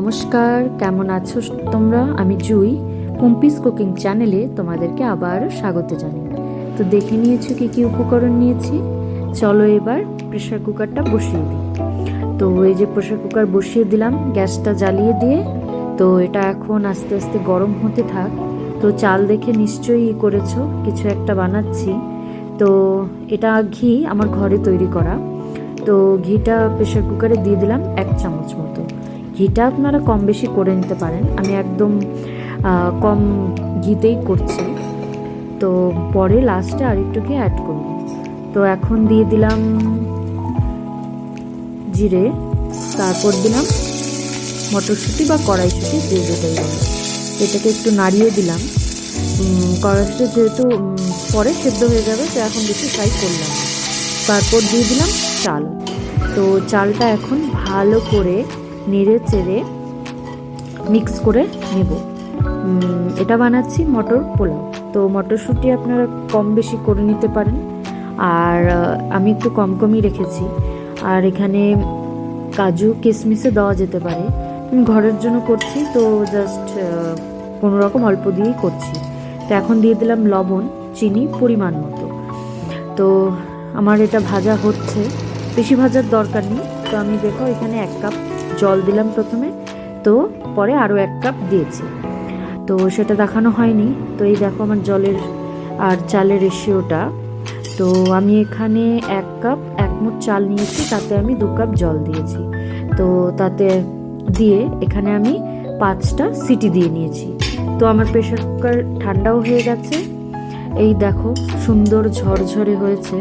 নমস্কার, কেমন আছো তোমরা? আমি জুই, পুম্পিস কুকিং চ্যানেলে তোমাদেরকে আবার স্বাগত জানাই। তো দেখে নিয়েছো কি কি উপকরণ নিয়েছি? চলো এবার প্রেশার কুকারটা বসিয়ে দিই। তো এই যে প্রেশার কুকার বসিয়ে দিলাম, গ্যাসটা জ্বালিয়ে দিয়ে, তো এটা এখন আস্তে আস্তে গরম হতে থাক। তো চাল দেখে নিশ্চয়ই করেছ, কিছু একটা বানাচ্ছি। তো এটা ঘি আমার ঘরে তৈরি করা। তো ঘিটা প্রেশার কুকারে দিয়ে দিলাম এক চামচ মতো। ঘিটা আপনারা কম বেশি করে নিতে পারেন। আমি একদম কম ঘিতেই করছি। তো পরে লাস্টে আর একটু ঘি অ্যাড করব। তো এখন দিয়ে দিলাম জিরে, তারপর দিলাম মটরশুঁটি বা কড়াইশুঁটি, যে যেটাই বলে এটাকে একটু নাড়িয়ে দিলাম। কড়াইশুঁটি যেহেতু পরে সেদ্ধ হয়ে যাবে, তো এখন বেশি ফ্রাই করলাম। তারপর দিয়ে দিলাম চাল। তো চালটা এখন ভালো করে নেড়ে চেড়ে মিক্স করে নেব। এটা বানাচ্ছি মটর পোলাও। তো মটরশুঁটি আপনারা কম বেশি করে নিতে পারেন। আর আমি একটু কম কমই রেখেছি। আর এখানে কাজু কিশমিশে দেওয়া যেতে পারে। ঘরের জন্য করছি, তো জাস্ট কোনো রকম অল্প দিয়েই করছি। তো এখন দিয়ে দিলাম লবণ, চিনি, পরিমাণ মতো। তো আমার এটা ভাজা হচ্ছে। বেশি ভাজার দরকার নেই। তো আমি দেখো এখানে এক কাপ জল দিলাম প্রথমে। তো পরে আরও এক কাপ দিয়েছি। তো সেটা দেখানো হয়নি। তো এই দেখো আমার জলের আর চালের রেশিওটা তো আমি এখানে এক কাপ, এক মুঠ চাল নিয়েছি, তাতে আমি দু কাপ জল দিয়েছি। তো তাতে দিয়ে এখানে আমি পাঁচটা সিটি দিয়ে নিয়েছি। তো আমার প্রেশার কুকার ঠান্ডাও হয়ে গেছে। এই দেখো, সুন্দর ঝরঝরে হয়েছে।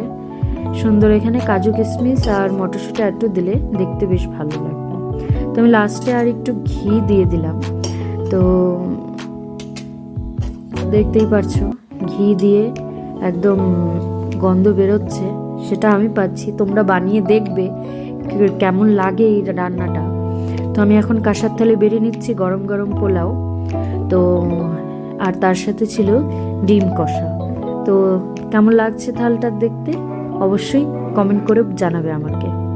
সুন্দর এখানে কাজু কিশমিশ আর মটরশুঁটি একটু দিলে দেখতে বেশ ভালো লাগবে তো আমি লাস্টে আর একটু ঘি দিয়ে দিলাম। তো দেখতেই পারছ, ঘি দিয়ে একদম গন্ধ বেরোচ্ছে, সেটা আমি পাচ্ছি। তোমরা বানিয়ে দেখবে কেমন লাগে এই রান্নাটা। তো আমি এখন কাঁসার থালে বেরিয়ে নিচ্ছি গরম গরম পোলাও। তো আর তার সাথে ছিল ডিম কষা। তো কেমন লাগছে থালটা দেখতে? অবশ্যই কমেন্ট করে জানাবে আমাকে।